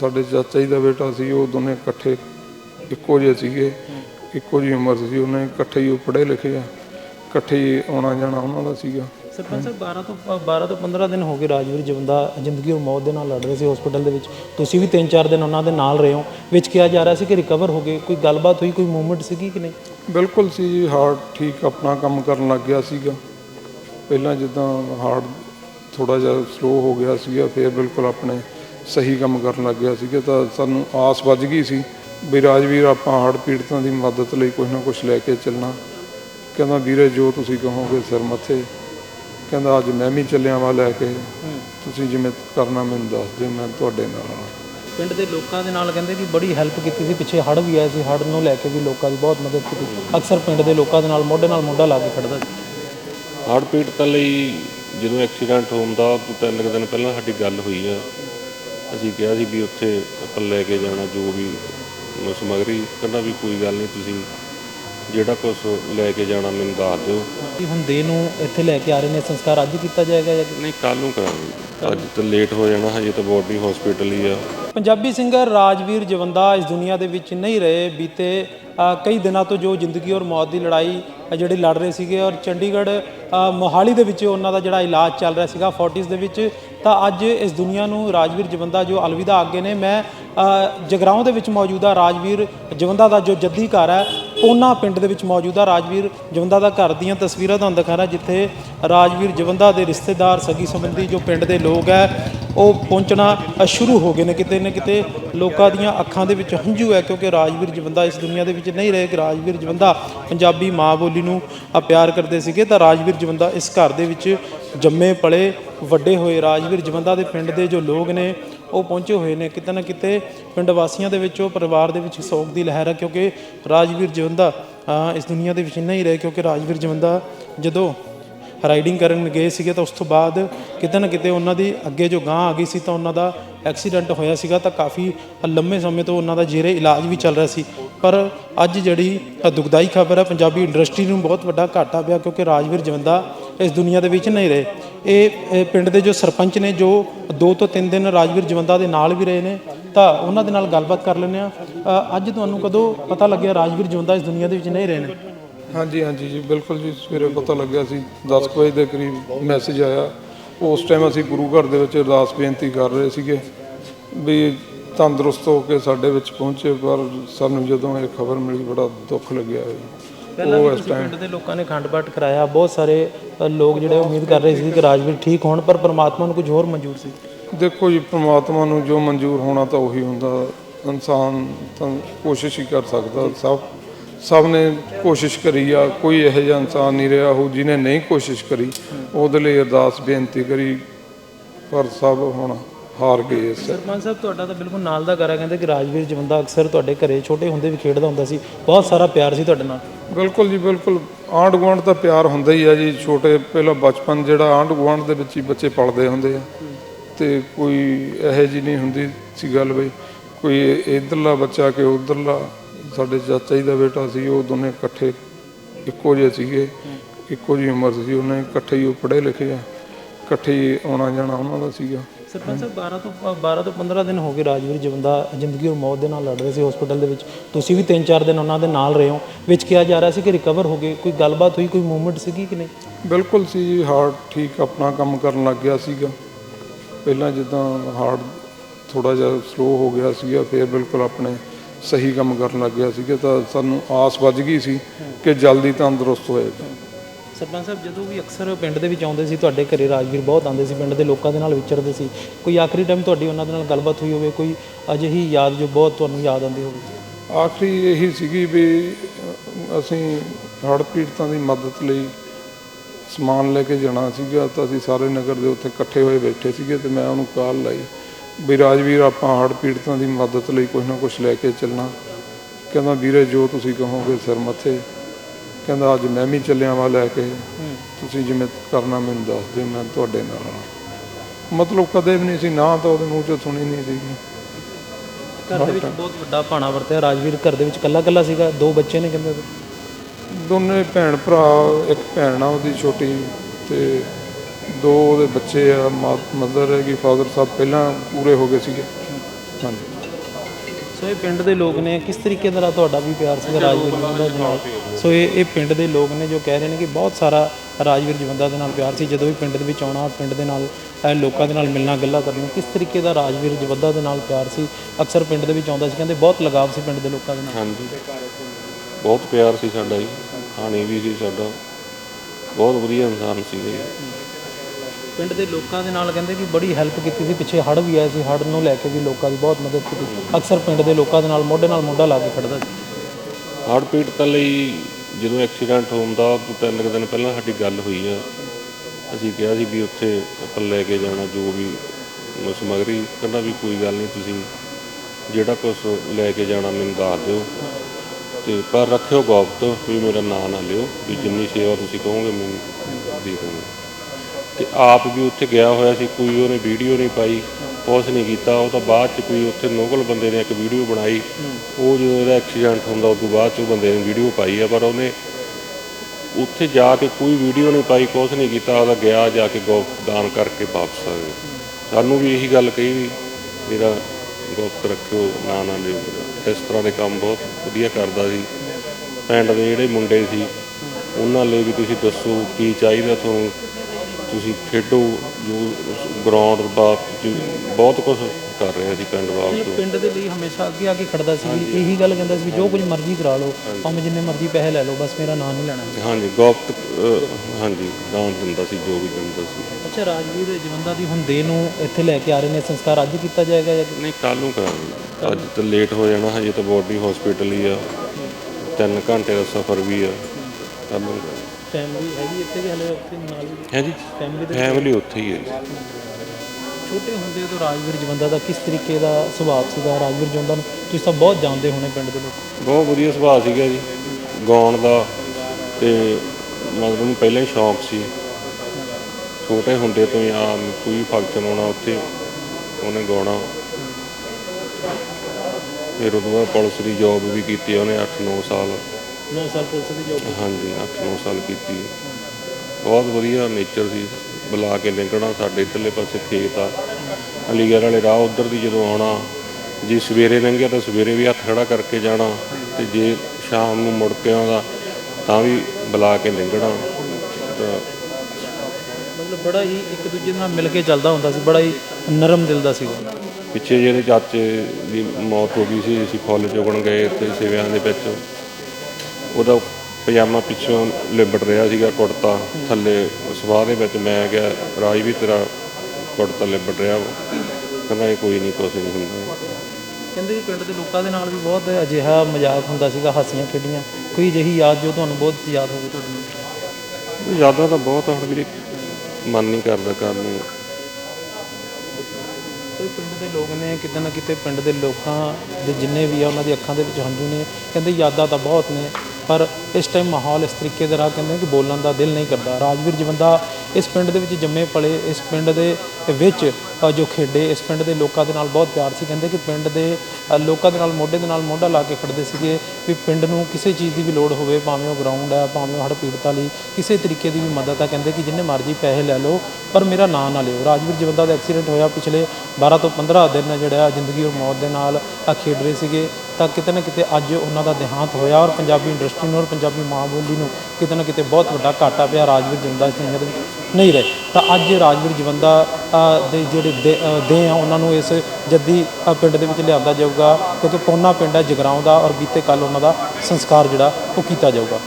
ਸਾਡੇ ਚਾਚਾ ਜੀ ਦਾ ਬੇਟਾ ਸੀ ਉਹ ਦੋਨੇ ਇਕੱਠੇ ਇੱਕੋ ਜਿਹੇ ਸੀਗੇ ਇੱਕੋ ਜਿਹੀ ਉਮਰ ਸੀ ਉਹਨਾਂ ਇਕੱਠੇ ਹੀ ਉਹ ਪੜ੍ਹੇ ਲਿਖੇ ਆ ਇਕੱਠੇ ਹੀ ਆਉਣਾ ਜਾਣਾ ਉਹਨਾਂ ਦਾ ਸੀਗਾ। ਸਰਪੰਚ ਸਾਹਿਬ 12 ਤੋਂ 12 ਤੋਂ 15 ਦਿਨ ਹੋ ਗਏ ਰਾਜਵੀਰ ਜਿਉਂਦਾ ਜ਼ਿੰਦਗੀ ਔਰ ਮੌਤ ਦੇ ਨਾਲ ਲੜ ਰਹੇ ਸੀ ਹਸਪੀਟਲ ਦੇ ਵਿੱਚ। ਤੁਸੀਂ ਵੀ 3-4 ਦਿਨ ਉਹਨਾਂ ਦੇ ਨਾਲ ਰਹੇ ਹੋ ਵਿੱਚ ਕਿਹਾ ਜਾ ਰਿਹਾ ਸੀ ਕਿ ਰਿਕਵਰ ਹੋ ਗਏ ਕੋਈ ਗੱਲਬਾਤ ਹੋਈ ਕੋਈ ਮੂਵਮੈਂਟ ਸੀਗੀ ਕਿ ਨਹੀਂ? ਬਿਲਕੁਲ ਸੀ ਜੀ ਹਾਰਟ ਠੀਕ ਆਪਣਾ ਕੰਮ ਕਰਨ ਲੱਗ ਗਿਆ ਸੀਗਾ। ਪਹਿਲਾਂ ਜਿੱਦਾਂ ਹਾਰਟ ਥੋੜਾ ਜਿਹਾ ਸਲੋ ਹੋ ਗਿਆ ਸੀਗਾ ਫਿਰ ਬਿਲਕੁਲ ਆਪਣੇ ਸਹੀ ਕੰਮ ਕਰਨ ਲੱਗ ਗਿਆ ਸੀਗਾ ਤਾਂ ਸਾਨੂੰ ਆਸ ਵੱਜ ਗਈ ਸੀ ਵੀ ਰਾਜਵੀਰ ਆਪਾਂ ਹਾਰਟ ਪੀੜਤਾਂ ਦੀ ਮਦਦ ਲਈ ਕੁਝ ਨਾ ਕੁਝ ਲੈ ਕੇ ਚੱਲਣਾ। ਕਹਿੰਦਾ ਵੀਰੇ ਜੋ ਤੁਸੀਂ ਕਹੋਗੇ ਸਿਰ ਮੱਥੇ। ਕਹਿੰਦਾ ਅੱਜ ਮੈਂ ਵੀ ਚੱਲਿਆ ਵਾ ਲੈ ਕੇ। ਤੁਸੀਂ ਜਿਵੇਂ ਕਰਨਾ ਮੈਨੂੰ ਦੱਸ ਦਿਓ ਮੈਂ ਤੁਹਾਡੇ ਨਾਲ ਹਾਂ ਪਿੰਡ ਦੇ ਲੋਕਾਂ ਦੇ ਨਾਲ ਕਹਿੰਦੇ ਕਿ ਬੜੀ ਹੈਲਪ ਕੀਤੀ ਸੀ। ਪਿੱਛੇ ਹੜ੍ਹ ਵੀ ਆਏ ਸੀ ਹੜ੍ਹ ਨੂੰ ਲੈ ਕੇ ਵੀ ਲੋਕਾਂ ਦੀ ਬਹੁਤ ਮਦਦ ਕੀਤੀ। ਅਕਸਰ ਪਿੰਡ ਦੇ ਲੋਕਾਂ ਦੇ ਨਾਲ ਮੋਢੇ ਨਾਲ ਮੋਢਾ ਲਾ ਕੇ ਖੜਦਾ ਸੀ। ਹਾਰਟ ਪੀੜਤਾਂ ਲਈ ਜਦੋਂ ਐਕਸੀਡੈਂਟ ਹੁੰਦਾ ਉਹ ਤੋਂ ਤਿੰਨ ਕੁ ਦਿਨ ਪਹਿਲਾਂ ਸਾਡੀ ਗੱਲ ਹੋਈ ਆ ਅਸੀਂ ਕਿਹਾ ਸੀ ਵੀ ਉੱਥੇ ਆਪਾਂ ਲੈ ਕੇ ਜਾਣਾ ਜੋ ਵੀ ਸਮਗਰੀ ਕਹਿੰਦਾ ਵੀ ਕੋਈ ਗੱਲ ਨਹੀਂ ਤੁਸੀਂ ਜਿਹੜਾ ਕੁਝ ਲੈ ਕੇ ਜਾਣਾ ਮੈਨੂੰ ਦੱਸ ਦਿਓ। ਹੁਣ ਦੇ ਨੂੰ ਇੱਥੇ ਲੈ ਕੇ ਆ ਰਹੇ ਨੇ ਸੰਸਕਾਰ ਅੱਜ ਕੀਤਾ ਜਾਏਗਾ ਜਾਂ ਨਹੀਂ ਕੱਲ ਨੂੰ ਕਰਾਂਗੇ। ਅੱਜ ਤਾਂ ਲੇਟ ਹੋ ਜਾਣਾ ਹਜੇ ਤਾਂ ਬੋਡੀ ਹਸਪੀਟਲ ਹੀ ਆ। ਪੰਜਾਬੀ ਸਿੰਗਰ ਰਾਜਵੀਰ ਜਵੰਦਾ ਇਸ ਦੁਨੀਆ ਦੇ ਵਿੱਚ ਨਹੀਂ ਰਹੇ। ਬੀਤੇ ਕਈ ਦਿਨਾਂ ਤੋਂ ਜੋ ਜ਼ਿੰਦਗੀ ਔਰ ਮੌਤ ਦੀ ਲੜਾਈ ਅ, ਜਿਹੜੀ ਲੜ ਰਹੇ ਸੀਗੇ ਔਰ ਚੰਡੀਗੜ੍ਹ ਮੋਹਾਲੀ ਦੇ ਵਿੱਚ ਉਹਨਾਂ ਦਾ ਜਿਹੜਾ ਇਲਾਜ ਚੱਲ ਰਿਹਾ ਸੀਗਾ ਫੋਰਟਿਸ ਦੇ ਵਿੱਚ ਤਾਂ ਅੱਜ ਇਸ ਦੁਨੀਆ ਨੂੰ ਰਾਜਵੀਰ ਜਵੰਦਾ ਜੋ ਅਲਵਿਦਾ ਅੱਗੇ ਨੇ ਮੈਂ ਅ, ਦੇ ਵਿੱਚ ਮੌਜੂਦਾ ਰਾਜਵੀਰ ਜਵੰਦਾ ਦਾ ਜੋ ਜੱਦੀ ਘਰ ਹੈ ਪੋਨਾ ਪਿੰਡ ਦੇ ਵਿੱਚ ਮੌਜੂਦਾ ਰਾਜਵੀਰ ਜਵੰਦਾ ਦਾ ਘਰ ਦੀਆਂ ਤਸਵੀਰਾਂ ਤੁਹਾਨੂੰ ਦਿਖਾ ਰਿਹਾ ਜਿੱਥੇ ਰਾਜਵੀਰ ਜਵੰਦਾ ਦੇ ਰਿਸ਼ਤੇਦਾਰ ਸਗੀ ਸੰਬੰਧੀ ਜੋ ਪਿੰਡ ਦੇ ਲੋਕ ਹੈ ਉਹ ਪਹੁੰਚਣਾ ਸ਼ੁਰੂ ਹੋ ਗਏ ਨੇ। ਕਿਤੇ ਨਾ ਕਿਤੇ ਲੋਕਾਂ ਦੀਆਂ ਅੱਖਾਂ ਦੇ ਵਿੱਚ ਹੰਝੂ ਹੈ ਕਿਉਂਕਿ ਰਾਜਵੀਰ ਜਵੰਦਾ ਇਸ ਦੁਨੀਆ ਦੇ ਵਿੱਚ ਨਹੀਂ ਰਹੇ। ਕਿ ਰਾਜਵੀਰ ਜਵੰਦਾ ਪੰਜਾਬੀ ਮਾਂ ਬੋਲੀ ਨੂੰ ਅ, ਪਿਆਰ ਕਰਦੇ ਸੀਗੇ ਤਾਂ ਰਾਜਵੀਰ ਜਵੰਦਾ ਇਸ ਘਰ ਦੇ ਵਿੱਚ ਜੰਮੇ ਪਲੇ ਵੱਡੇ ਹੋਏ ਰਾਜਵੀਰ ਜਵੰਦਾ ਦੇ ਪਿੰਡ ਦੇ ਜੋ ਲੋਕ ਨੇ ਉਹ ਪਹੁੰਚੇ ਹੋਏ ਨੇ। ਕਿਤੇ ਨਾ ਕਿਤੇ ਪਿੰਡ ਵਾਸੀਆਂ ਦੇ ਵਿੱਚ, ਉਹ ਪਰਿਵਾਰ ਦੇ ਵਿੱਚ ਸੋਗ ਦੀ ਲਹਿਰ ਹੈ ਕਿਉਂਕਿ ਰਾਜਵੀਰ ਜਵੰਦਾ ਇਸ ਦੁਨੀਆ ਦੇ ਵਿੱਚ ਨਹੀਂ ਰਹੇ, ਕਿਉਂਕਿ ਰਾਜਵੀਰ ਜਵੰਦਾ ਜਦੋਂ ਰਾਈਡਿੰਗ ਕਰਨ ਗਏ ਸੀਗੇ, ਤਾਂ ਉਸ ਤੋਂ ਬਾਅਦ ਕਿਤੇ ਨਾ ਕਿਤੇ ਉਹਨਾਂ ਦੀ ਅੱਗੇ ਜੋ ਗਾਂ ਆ ਗਈ ਸੀ, ਤਾਂ ਉਹਨਾਂ ਦਾ ਐਕਸੀਡੈਂਟ ਹੋਇਆ ਸੀਗਾ, ਤਾਂ ਕਾਫੀ ਲੰਮੇ ਸਮੇਂ ਤੋਂ ਉਹਨਾਂ ਦਾ ਜੇਰੇ ਇਲਾਜ ਵੀ ਚੱਲ ਰਿਹਾ ਸੀ। ਪਰ ਅੱਜ ਜਿਹੜੀ ਦੁਖਦਾਈ ਖਬਰ ਹੈ ਪੰਜਾਬੀ ਇੰਡਸਟਰੀ ਨੂੰ ਬਹੁਤ ਵੱਡਾ ਘਾਟਾ ਪਿਆ, ਕਿਉਂਕਿ ਰਾਜਵੀਰ ਜਵੰਦਾ ਇਸ ਦੁਨੀਆ ਦੇ ਵਿੱਚ ਨਹੀਂ ਰਹੇ। ਇਹ ਇਹ ਪਿੰਡ ਦੇ ਜੋ ਸਰਪੰਚ ਨੇ, ਜੋ 2 ਤੋਂ 3 ਦਿਨ ਰਾਜਵੀਰ ਜਵੰਦਾ ਦੇ ਨਾਲ ਵੀ ਰਹੇ ਨੇ, ਤਾਂ ਉਹਨਾਂ ਦੇ ਨਾਲ ਗੱਲਬਾਤ ਕਰ ਲੈਂਦੇ ਆ ਅੱਜ ਤੁਹਾਨੂੰ ਕਦੋਂ ਪਤਾ ਲੱਗਿਆ ਰਾਜਵੀਰ ਜਵੰਦਾ ਇਸ ਦੁਨੀਆ ਦੇ ਵਿੱਚ ਨਹੀਂ ਰਹੇ ਨੇ? ਹਾਂਜੀ ਹਾਂਜੀ ਜੀ, ਬਿਲਕੁਲ ਜੀ, ਸਵੇਰੇ ਪਤਾ ਲੱਗਿਆ ਸੀ 10 ਵਜੇ ਦੇ ਕਰੀਬ ਮੈਸੇਜ ਆਇਆ। ਉਸ ਟਾਈਮ ਅਸੀਂ ਗੁਰੂ ਘਰ ਦੇ ਵਿੱਚ ਅਰਦਾਸ ਬੇਨਤੀ ਕਰ ਰਹੇ ਸੀਗੇ ਵੀ ਤੰਦਰੁਸਤ ਹੋ ਕੇ ਸਾਡੇ ਵਿੱਚ ਪਹੁੰਚੇ, ਪਰ ਸਾਨੂੰ ਜਦੋਂ ਇਹ ਖਬਰ ਮਿਲੀ ਬੜਾ ਦੁੱਖ ਲੱਗਿਆ ਜੀ ਪਹਿਲਾਂ ਵੀ ਤੁਸੀਂ ਪਿੰਡ ਦੇ ਲੋਕਾਂ ਨੇ ਖੰਡ ਪਾਠ ਕਰਾਇਆ ਬਹੁਤ ਸਾਰੇ ਲੋਕ ਜਿਹੜੇ ਉਮੀਦ ਕਰ ਰਹੇ ਸੀ ਕਿ ਰਾਜਵੀਰ ਠੀਕ ਹੋਣ ਪਰ ਪਰਮਾਤਮਾ ਨੂੰ ਕੁਝ ਹੋਰ ਮਨਜ਼ੂਰ ਸੀ। ਦੇਖੋ ਜੀ ਪ੍ਰਮਾਤਮਾ ਨੂੰ ਜੋ ਮਨਜ਼ੂਰ ਹੋਣਾ ਤਾਂ ਉਹੀ ਹੁੰਦਾ। ਇਨਸਾਨ ਤਾਂ ਕੋਸ਼ਿਸ਼ ਹੀ ਕਰ ਸਕਦਾ ਸਭ ਸਭ ਨੇ ਕੋਸ਼ਿਸ਼ ਕਰੀ ਆ। ਕੋਈ ਇਹੋ ਜਿਹਾ ਇਨਸਾਨ ਨਹੀਂ ਰਿਹਾ ਉਹ ਜਿਹਨੇ ਨਹੀਂ ਕੋਸ਼ਿਸ਼ ਕਰੀ ਉਹਦੇ ਲਈ ਅਰਦਾਸ ਬੇਨਤੀ ਕਰੀ ਪਰ ਸਭ ਹੁਣ ਹਾਰ ਗਏ ਸਰਪੰਚ ਸਾਹਿਬ ਤੁਹਾਡਾ ਤਾਂ ਬਿਲਕੁਲ ਨਾਲ ਦਾ ਘਰ ਹੈ ਕਹਿੰਦੇ ਕਿ ਰਾਜਵੀਰ ਜਵੰਦਾ ਅਕਸਰ ਤੁਹਾਡੇ ਘਰੇ ਛੋਟੇ ਹੁੰਦੇ ਵੀ ਖੇਡਦਾ ਹੁੰਦਾ ਸੀ। ਬਹੁਤ ਸਾਰਾ ਪਿਆਰ ਸੀ ਤੁਹਾਡੇ ਨਾਲ। ਬਿਲਕੁਲ ਜੀ, ਬਿਲਕੁਲ। ਆਂਢ ਗੁਆਂਢ ਤਾਂ ਪਿਆਰ ਹੁੰਦਾ ਹੀ ਆ ਜੀ। ਛੋਟੇ, ਪਹਿਲਾਂ ਬਚਪਨ ਜਿਹੜਾ ਆਂਢ ਗੁਆਂਢ ਦੇ ਵਿੱਚ ਹੀ ਬੱਚੇ ਪਲਦੇ ਹੁੰਦੇ ਆ। ਤੇ ਕੋਈ ਇਹੋ ਜੀ ਨਹੀਂ ਹੁੰਦੀ ਸੀ ਗੱਲ ਬਈ ਕੋਈ ਇਧਰਲਾ ਬੱਚਾ ਕਿ ਉਧਰਲਾ, ਸਾਡੇ ਚਾਚਾ ਜੀ ਦਾ ਬੇਟਾ ਸੀ, ਉਹ ਦੋਨੇ ਇਕੱਠੇ, ਇੱਕੋ ਜਿਹੇ ਸੀਗੇ। ਇੱਕੋ ਜਿਹੀ ਉਮਰ ਸੀ, ਉਹਨੇ ਇਕੱਠੇ ਹੀ ਉਹ ਪੜ੍ਹੇ ਲਿਖੇ ਆ। ਇਕੱਠੇ ਆਉਣਾ ਜਾਣਾ ਉਹਨਾਂ ਦਾ ਸੀਗਾ। ਸਰਪੰਚ ਸਾਹਿਬ 12 ਤੋਂ 12 ਤੋਂ 15 ਦਿਨ ਹੋ ਗਏ ਰਾਜਵੀਰ ਜਵੰਦਾ ਜ਼ਿੰਦਗੀ ਔਰ ਮੌਤ ਦੇ ਨਾਲ ਲੜ ਰਹੇ ਸੀ ਹਸਪੀਟਲ ਦੇ ਵਿੱਚ। ਤੁਸੀਂ ਵੀ 3-4 ਦਿਨ ਉਹਨਾਂ ਦੇ ਨਾਲ ਰਹੇ ਹੋ ਵਿੱਚ ਕਿਹਾ ਜਾ ਰਿਹਾ ਸੀ ਕਿ ਰਿਕਵਰ ਹੋ ਗਏ। ਕੋਈ ਗੱਲਬਾਤ ਹੋਈ ਕੋਈ ਮੂਵਮੈਂਟ ਸੀਗੀ ਕਿ ਨਹੀਂ? ਬਿਲਕੁਲ ਸੀ ਜੀ ਹਾਰਟ ਠੀਕ ਆਪਣਾ ਕੰਮ ਕਰਨ ਲੱਗ ਗਿਆ ਸੀਗਾ। ਪਹਿਲਾਂ ਜਿੱਦਾਂ ਹਾਰਟ ਥੋੜਾ ਜਿਹਾ ਸਲੋ ਹੋ ਗਿਆ ਸੀਗਾ ਫਿਰ ਬਿਲਕੁਲ ਆਪਣੇ ਸਹੀ ਕੰਮ ਕਰਨ ਲੱਗ ਗਿਆ ਸੀਗਾ ਤਾਂ ਸਾਨੂੰ ਆਸ ਵੱਜ ਗਈ ਸੀ ਕਿ ਜਲਦੀ ਤੰਦਰੁਸਤ ਹੋਏਗਾ ਸਰਪੰਚ ਸਾਹਿਬ, ਜਦੋਂ ਵੀ ਅਕਸਰ ਪਿੰਡ ਦੇ ਵਿੱਚ ਆਉਂਦੇ ਸੀ, ਤੁਹਾਡੇ ਘਰੇ ਰਾਜਵੀਰ ਬਹੁਤ ਆਉਂਦੇ ਸੀ, ਪਿੰਡ ਦੇ ਲੋਕਾਂ ਦੇ ਨਾਲ ਵਿਚਰਦੇ ਸੀ, ਕੋਈ ਆਖਰੀ ਟਾਈਮ ਤੁਹਾਡੀ ਉਹਨਾਂ ਦੇ ਨਾਲ ਗੱਲਬਾਤ ਹੋਈ ਹੋਵੇ, ਕੋਈ ਅਜਿਹੀ ਯਾਦ ਜੋ ਬਹੁਤ ਤੁਹਾਨੂੰ ਯਾਦ ਆਉਂਦੀ ਹੋਵੇ? ਆਖਰੀ ਇਹੀ ਸੀਗੀ ਵੀ, ਅਸੀਂ ਹੜ੍ਹ ਪੀੜਤਾਂ ਦੀ ਮਦਦ ਲਈ ਸਮਾਨ ਲੈ ਕੇ ਜਾਣਾ ਸੀਗਾ ਤਾਂ ਅਸੀਂ ਸਾਰੇ ਨਗਰ ਦੇ ਉੱਥੇ ਇਕੱਠੇ ਹੋਏ ਬੈਠੇ ਸੀਗੇ ਤੇ ਮੈਂ ਉਹਨੂੰ ਕਾਲ ਲਾਈ ਵੀ ਰਾਜਵੀਰ, ਆਪਾਂ ਹੜ੍ਹ ਪੀੜਤਾਂ ਦੀ ਮਦਦ ਲਈ ਕੁਝ ਨਾ ਕੁਝ ਲੈ ਕੇ ਚੱਲਣਾ। ਕਹਿੰਦਾ, ਵੀਰੇ, ਜੋ ਤੁਸੀਂ ਕਹੋਗੇ ਸਿਰ ਮੱਥੇ ਕਹਿੰਦਾ ਅੱਜ ਮੈਂ ਵੀ ਚੱਲਿਆ ਵਾ ਲੈ ਕੇ। ਤੁਸੀਂ ਜਿਵੇਂ ਕਰਨਾ ਮੈਨੂੰ ਦੱਸ ਦਿਓ ਮੈਂ ਤੁਹਾਡੇ ਨਾਲ ਮਤਲਬ ਕਦੇ ਵੀ ਨਹੀਂ ਸੀ ਨਾ ਤਾਂ ਉਹਦੇ ਮੂੰਹ ਚੋਂ ਸੁਣੀ ਨਹੀਂ ਸੀਗੀ। ਘਰ ਦੇ ਵਿੱਚ ਬਹੁਤ ਵੱਡਾ ਭਾਣਾ ਵਰਤਿਆ ਰਾਜਵੀਰ ਘਰ ਦੇ ਵਿੱਚ ਕੱਲਾ ਕੱਲਾ ਸੀਗਾ ਦੋ ਬੱਚੇ ਨੇ ਕਹਿੰਦੇ। ਦੋਨੇ ਭੈਣ ਭਰਾ ਇੱਕ ਭੈਣ ਆ ਉਹਦੀ ਛੋਟੀ ਤੇ ਦੋ ਉਹਦੇ ਬੱਚੇ ਆ ਮਦਰ ਹੈਗੀ ਫਾਦਰ ਸਾਹਿਬ ਪਹਿਲਾਂ ਪੂਰੇ ਹੋ ਗਏ ਸੀਗੇ। ਹਾਂਜੀ। ਸੋ ਇਹ ਪਿੰਡ ਦੇ ਲੋਕ ਨੇ ਕਿਸ ਤਰੀਕੇ ਦਾ ਤੁਹਾਡਾ ਵੀ ਪਿਆਰ ਸੀਗਾ ਰਾਜਵੀਰ ਦੇ ਨਾਲ ਸੋ ਇਹ ਇਹ ਪਿੰਡ ਦੇ ਲੋਕ ਨੇ ਜੋ ਕਹਿ ਰਹੇ ਨੇ ਕਿ ਬਹੁਤ ਸਾਰਾ ਰਾਜਵੀਰ ਜਵੰਦਾ ਦੇ ਨਾਲ ਪਿਆਰ ਸੀ ਜਦੋਂ ਵੀ ਪਿੰਡ ਦੇ ਵਿੱਚ ਆਉਣਾ ਪਿੰਡ ਦੇ ਨਾਲ ਲੋਕਾਂ ਦੇ ਨਾਲ ਮਿਲਣਾ ਗੱਲਾਂ ਕਰਨੀਆਂ ਕਿਸ ਤਰੀਕੇ ਦਾ ਰਾਜਵੀਰ ਜਵੰਦਾ ਦੇ ਨਾਲ ਪਿਆਰ ਸੀ? ਅਕਸਰ ਪਿੰਡ ਦੇ ਵਿੱਚ ਆਉਂਦਾ ਸੀ ਕਹਿੰਦੇ ਬਹੁਤ ਲਗਾਵ ਸੀ ਪਿੰਡ ਦੇ ਲੋਕਾਂ ਦੇ ਨਾਲ। ਹਾਂਜੀ। ਬਹੁਤ ਪਿਆਰ ਸੀ ਸਾਡਾ ਜੀ ਹਾਣੀ ਵੀ ਸੀ ਸਾਡਾ। ਬਹੁਤ ਵਧੀਆ ਇਨਸਾਨ ਸੀਗਾ ਜੀ। ਪਿੰਡ ਦੇ ਲੋਕਾਂ ਦੇ ਨਾਲ ਕਹਿੰਦੇ ਕਿ ਬੜੀ ਹੈਲਪ ਕੀਤੀ ਸੀ ਪਿੱਛੇ ਹੜ੍ਹ ਵੀ ਆਏ ਸੀ ਹੜ੍ਹ ਨੂੰ ਲੈ ਕੇ ਵੀ ਲੋਕਾਂ ਦੀ ਬਹੁਤ ਮਦਦ ਕੀਤੀ। ਅਕਸਰ ਪਿੰਡ ਦੇ ਲੋਕਾਂ ਦੇ ਨਾਲ ਮੋਢੇ ਨਾਲ ਮੋਢਾ ਲਾ ਕੇ ਖੜਦਾ ਸੀ। ਹੜ੍ਹ ਪੀੜਤਾਂ ਲਈ ਜਦੋਂ ਐਕਸੀਡੈਂਟ ਹੋਣ ਦਾ ਤਿੰਨ ਕੁ ਦਿਨ ਪਹਿਲਾਂ ਸਾਡੀ ਗੱਲ ਹੋਈ ਆ, ਅਸੀਂ ਕਿਹਾ ਸੀ ਵੀ ਉੱਥੇ ਆਪਾਂ ਲੈ ਕੇ ਜਾਣਾ, ਜੋ ਵੀ ਸਮਗਰੀ ਕਹਿੰਦਾ ਵੀ ਕੋਈ ਗੱਲ ਨਹੀਂ, ਤੁਸੀਂ ਜਿਹੜਾ ਕੁਝ ਲੈ ਕੇ ਜਾਣਾ ਮੈਨੂੰ ਦੱਸ ਦਿਓ। ਤੇ ਪਰ ਰੱਖਿਓ ਗੁਪਤ ਵੀ ਮੇਰਾ ਨਾਂ ਨਾ ਲਿਓ, ਵੀ ਜਿੰਨੀ ਸੇਵਾ ਤੁਸੀਂ ਕਹੋਗੇ ਮੈਨੂੰ ਦੇ ਦੂੰਗਾ ਤੇ ਆਪ ਵੀ ਉੱਥੇ ਗਿਆ ਹੋਇਆ ਸੀ, ਕੋਈ ਉਹਨੇ ਵੀਡੀਓ ਨਹੀਂ ਪਾਈ। ਕੁਛ ਨਹੀਂ ਕੀਤਾ, ਉਹ ਤਾਂ ਬਾਅਦ ਚ ਕੋਈ ਉੱਥੇ ਲੋਕਲ ਬੰਦੇ ਨੇ ਇੱਕ ਵੀਡੀਓ ਬਣਾਈ। ਉਹ ਜਦੋਂ ਇਹਦਾ ਐਕਸੀਡੈਂਟ ਹੁੰਦਾ ਉਸ ਤੋਂ ਬਾਅਦ ਚ ਉਹ ਬੰਦੇ ਨੇ ਵੀਡੀਓ ਪਾਈ ਆ, ਪਰ ਉਹਨੇ ਉੱਥੇ ਜਾ ਕੇ ਕੋਈ ਵੀਡੀਓ ਨਹੀਂ ਪਾਈ, ਕੁਛ ਨਹੀਂ ਕੀਤਾ, ਉਹਦਾ ਗਿਆ ਜਾ ਕੇ ਗੁਪਤ ਦਾਨ ਕਰਕੇ ਵਾਪਸ ਆ ਗਿਆ ਸਾਨੂੰ ਵੀ ਇਹੀ ਗੱਲ ਕਹੀ ਵੀ ਮੇਰਾ ਗੁਪਤ ਰੱਖਿਓ, ਨਾ ਨਾ ਲਿਓ ਇਸ ਤਰ੍ਹਾਂ ਦੇ ਕੰਮ ਬਹੁਤ ਵਧੀਆ ਕਰਦਾ ਸੀ। ਪਿੰਡ ਦੇ ਜਿਹੜੇ ਮੁੰਡੇ ਸੀ, ਉਹਨਾਂ ਲਈ ਵੀ ਤੁਸੀਂ ਦੱਸੋ ਕੀ ਚਾਹੀਦਾ ਤੁਹਾਨੂੰ, ਤੁਸੀਂ ਖੇਡੋ। ਜੋ ਗਰਾਊਂਡ ਦਾ ਬਹੁਤ ਕੁਝ ਕਰ ਰਿਹਾ ਸੀ ਪਿੰਡ ਵਾਸਤੇ ਪਿੰਡ ਦੇ ਲਈ ਹਮੇਸ਼ਾ ਅੱਗੇ ਆ ਕੇ ਖੜਦਾ ਸੀ। ਇਹੀ ਗੱਲ ਕਹਿੰਦਾ ਸੀ ਵੀ ਜੋ ਕੁਝ ਮਰਜ਼ੀ ਕਰਾ ਲਓ ਭਾਵੇਂ ਜਿੰਨੇ ਮਰਜ਼ੀ ਪੈਸੇ ਲੈ ਲਓ ਬਸ ਮੇਰਾ ਨਾਂ ਨਹੀਂ ਲੈਣਾ। ਹਾਂਜੀ ਗੁਪਤ ਅਹ, ਹਾਂਜੀ ਦਾਨ ਦਿੰਦਾ ਸੀ ਜੋ ਵੀ ਦਿੰਦਾ ਸੀ। ਅੱਛਾ ਰਾਜਵੀਰ ਜਵੰਦਾ ਦੀ ਹੁਣ ਦੇ ਨੂੰ ਇੱਥੇ ਲੈ ਕੇ ਆ ਰਹੇ ਨੇ ਸੰਸਕਾਰ ਅੱਜ ਕੀਤਾ ਜਾਏਗਾ ਜਾਂ ਨਹੀਂ ਕੱਲ ਨੂੰ ਕਰਾਂਗੇ। ਅੱਜ ਤਾਂ ਲੇਟ ਹੋ ਜਾਣਾ ਹਜੇ ਤਾਂ ਬੋਡੀ ਹਸਪੀਟਲ ਹੀ ਆ। 3 ਘੰਟੇ ਦਾ ਸਫ਼ਰ ਵੀ ਆ। ਕੱਲ ਨੂੰ ਫੈਮਿਲੀ ਹੈਗੀ ਇੱਥੇ ਕਿ ਹਲੇ ਉੱਥੇ ਨਾਲ ਹੀ ਹੈ ਜੀ? ਫੈਮਿਲੀ ਦੇ ਫੈਮਿਲੀ ਉੱਥੇ ਹੀ ਹੈ ਜੀ। ਛੋਟੇ ਹੁੰਦੇ ਤੋਂ ਰਾਜਵੀਰ ਜਵੰਦਾ ਦਾ ਕਿਸ ਤਰੀਕੇ ਦਾ ਸੁਭਾਅ ਸੀਗਾ? ਰਾਜਵੀਰ ਜਵੰਦਾ ਨੂੰ ਤੁਸੀਂ ਤਾਂ ਬਹੁਤ ਜਾਣਦੇ ਹੋਣੇ ਪਿੰਡ ਦੇ ਲੋਕ। ਬਹੁਤ ਵਧੀਆ ਸੁਭਾਅ ਸੀਗਾ ਜੀ। ਗਾਉਣ ਦਾ ਤੇ ਮਤਲਬ ਉਹਨੂੰ ਪਹਿਲਾਂ ਹੀ ਸ਼ੌਂਕ ਸੀ। ਛੋਟੇ ਹੁੰਦੇ ਤੋਂ ਹੀ ਆ ਕੋਈ ਫੰਕਸ਼ਨ ਆਉਣਾ ਉੱਥੇ ਉਹਨੇ ਗਾਉਣਾ। ਫਿਰ ਉਦੋਂ ਬਾਅਦ ਪੁਲਿਸ ਦੀ ਜੌਬ ਵੀ ਕੀਤੀ ਉਹਨੇ 8-9 ਸਾਲ। 9 ਸਾਲ ਪੁਲਿਸ ਦੀ ਜੋਬ ਹਾਂਜੀ 8-9 ਸਾਲ ਕੀਤੀ। ਬਹੁਤ ਵਧੀਆ ਨੇਚਰ ਸੀ ਬੁਲਾ ਕੇ ਲੰਘਣਾ ਸਾਡੇ ਇੱਧਰਲੇ ਪਾਸੇ ਖੇਤ ਆ। ਅਲੀਗੜ੍ਹ ਵਾਲੇ ਰਾਹ ਉਧਰ ਦੀ ਜਦੋਂ ਆਉਣਾ ਜੇ ਸਵੇਰੇ ਲੰਘਿਆ ਤਾਂ ਸਵੇਰੇ ਵੀ ਹੱਥ ਖੜਾ ਕਰਕੇ ਜਾਣਾ ਤੇ ਜੇ ਸ਼ਾਮ ਨੂੰ ਮੁੜ ਕੇ ਆਉਂਦਾ ਤਾਂ ਵੀ ਬੁਲਾ ਕੇ ਲੰਘਣਾ ਤਾਂ ਮਤਲਬ ਬੜਾ ਹੀ ਇੱਕ ਦੂਜੇ ਨਾਲ ਮਿਲ ਕੇ ਚੱਲਦਾ ਹੁੰਦਾ ਸੀ ਬੜਾ ਹੀ ਨਰਮ ਦਿਲ ਦਾ ਸੀਗਾ ਪਿੱਛੇ ਜਿਹੜੇ ਚਾਚੇ ਦੀ ਮੌਤ ਹੋ ਗਈ ਸੀ ਅਸੀਂ ਫੁੱਲ ਚੁਗਣ ਗਏ ਤੇ ਸੇਵਿਆਂ ਦੇ ਵਿੱਚ। ਉਹਦਾ ਪਜਾਮਾ ਪਿੱਛੋਂ ਲਿਬੜ ਰਿਹਾ ਸੀਗਾ ਕੁੜਤਾ ਥੱਲੇ ਸਵਾਹ ਦੇ ਵਿੱਚ ਮੈਂ ਕਿਹਾ ਰਾਜ ਵੀ ਤੇਰਾ ਕੁੜਤਾ ਲਿਬੜ ਰਿਹਾ ਵਾ। ਕਹਿੰਦਾ ਇਹ ਕੋਈ ਨਹੀਂ ਕੁਛ ਨਹੀਂ ਹੁੰਦਾ। ਕਹਿੰਦੇ ਕਿ ਪਿੰਡ ਦੇ ਲੋਕਾਂ ਦੇ ਨਾਲ ਵੀ ਬਹੁਤ ਅਜਿਹਾ ਮਜ਼ਾਕ ਹੁੰਦਾ ਸੀਗਾ ਹਾਸੀਆਂ ਖੇਡੀਆਂ। ਕੋਈ ਅਜਿਹੀ ਯਾਦ ਜੋ ਤੁਹਾਨੂੰ ਬਹੁਤ ਯਾਦ ਹੋਵੇ ਤੁਹਾਡੇ ਨੂੰ ਉਹ ਯਾਦਾਂ ਤਾਂ ਬਹੁਤ ਆ, ਹੁਣ ਵੀਰੇ। ਮਨ ਨਹੀਂ ਕਰਦਾ ਕਰਨ ਨੂੰ। ਪਿੰਡ ਦੇ ਲੋਕ ਨੇ ਕਿਤੇ ਨਾ ਕਿਤੇ ਪਿੰਡ ਦੇ ਲੋਕਾਂ ਦੇ ਜਿੰਨੇ ਵੀ ਆ ਉਹਨਾਂ ਦੀ ਅੱਖਾਂ ਦੇ ਵਿੱਚ ਹੰਝੂ ਨੇ। ਕਹਿੰਦੇ ਯਾਦਾਂ ਤਾਂ ਬਹੁਤ ਨੇ। ਪਰ ਇਸ ਟਾਈਮ ਮਾਹੌਲ ਇਸ ਤਰੀਕੇ ਦਾ ਰਹਾ ਕਹਿੰਦੇ ਕਿ ਬੋਲਣ ਦਾ ਦਿਲ ਨਹੀਂ ਕਰਦਾ। ਰਾਜਵੀਰ ਜਵੰਦਾ ਇਸ ਪਿੰਡ ਦੇ ਵਿੱਚ ਜੰਮੇ ਪਲੇ ਇਸ ਪਿੰਡ ਦੇ ਵਿੱਚ ਜੋ ਖੇਡੇ ਇਸ ਪਿੰਡ ਦੇ ਲੋਕਾਂ ਦੇ ਨਾਲ ਬਹੁਤ ਪਿਆਰ ਸੀ। ਕਹਿੰਦੇ ਕਿ ਪਿੰਡ ਦੇ ਲੋਕਾਂ ਦੇ ਨਾਲ ਮੋਢੇ ਦੇ ਨਾਲ ਮੋਢਾ ਲਾ ਕੇ ਖੜਦੇ ਸੀਗੇ ਵੀ ਪਿੰਡ ਨੂੰ ਕਿਸੇ ਚੀਜ਼ ਦੀ ਵੀ ਲੋੜ ਹੋਵੇ, ਭਾਵੇਂ ਉਹ ਗਰਾਊਂਡ ਹੈ ਭਾਵੇਂ ਉਹ ਹੜ੍ਹ ਪੀੜਤਾਂ ਲਈ ਕਿਸੇ ਤਰੀਕੇ ਦੀ ਵੀ ਮਦਦ ਆ। ਕਹਿੰਦੇ ਕਿ ਜਿੰਨੇ ਮਰਜ਼ੀ ਪੈਸੇ ਲੈ ਲਓ, ਪਰ ਮੇਰਾ ਨਾਂ ਨਾ ਲਿਓ। ਰਾਜਵੀਰ ਜਵੰਦਾ ਦਾ ਐਕਸੀਡੈਂਟ ਹੋਇਆ ਪਿਛਲੇ 12 ਤੋਂ 15 ਦਿਨ ਜਿਹੜਾ ਜ਼ਿੰਦਗੀ ਔਰ ਮੌਤ ਦੇ ਨਾਲ ਖੇਡ ਰਹੇ ਸੀਗੇ। ਤਾਂ ਕਿਤੇ ਨਾ ਕਿਤੇ ਅੱਜ ਉਹਨਾਂ ਦਾ ਦੇਹਾਂਤ ਹੋਇਆ ਔਰ ਪੰਜਾਬੀ ਇੰਡਸਟਰੀ ਨੂੰ ਔਰ ਪੰਜਾਬੀ ਮਾਂ ਬੋਲੀ ਨੂੰ ਕਿਤੇ ਨਾ ਕਿਤੇ ਬਹੁਤ ਵੱਡਾ ਘਾਟਾ ਪਿਆ। ਰਾਜਵੀਰ ਜਵੰਦਾ ਇਸ ਦੁਨੀਆ ਦੇ ਵਿੱਚ ਨਹੀਂ ਰਹੇ। ਤਾਂ ਅੱਜ ਰਾਜਵੀਰ ਜਵੰਦਾ ਦੇ ਜਿਹੜੇ ਦੇ- ਅ, ਆ ਉਹਨਾਂ ਨੂੰ ਇਸ ਜੱਦੀ ਪਿੰਡ ਦੇ ਵਿੱਚ ਲਿਆਂਦਾ ਜਾਊਗਾ ਕਿਉਂਕਿ ਪੋਨਾ ਪਿੰਡ ਹੈ ਜਗਰਾਉਂ ਦਾ ਔਰ ਬੀਤੇ ਕੱਲ ਉਹਨਾਂ ਦਾ ਸੰਸਕਾਰ ਜਿਹੜਾ ਉਹ ਕੀਤਾ ਜਾਊਗਾ।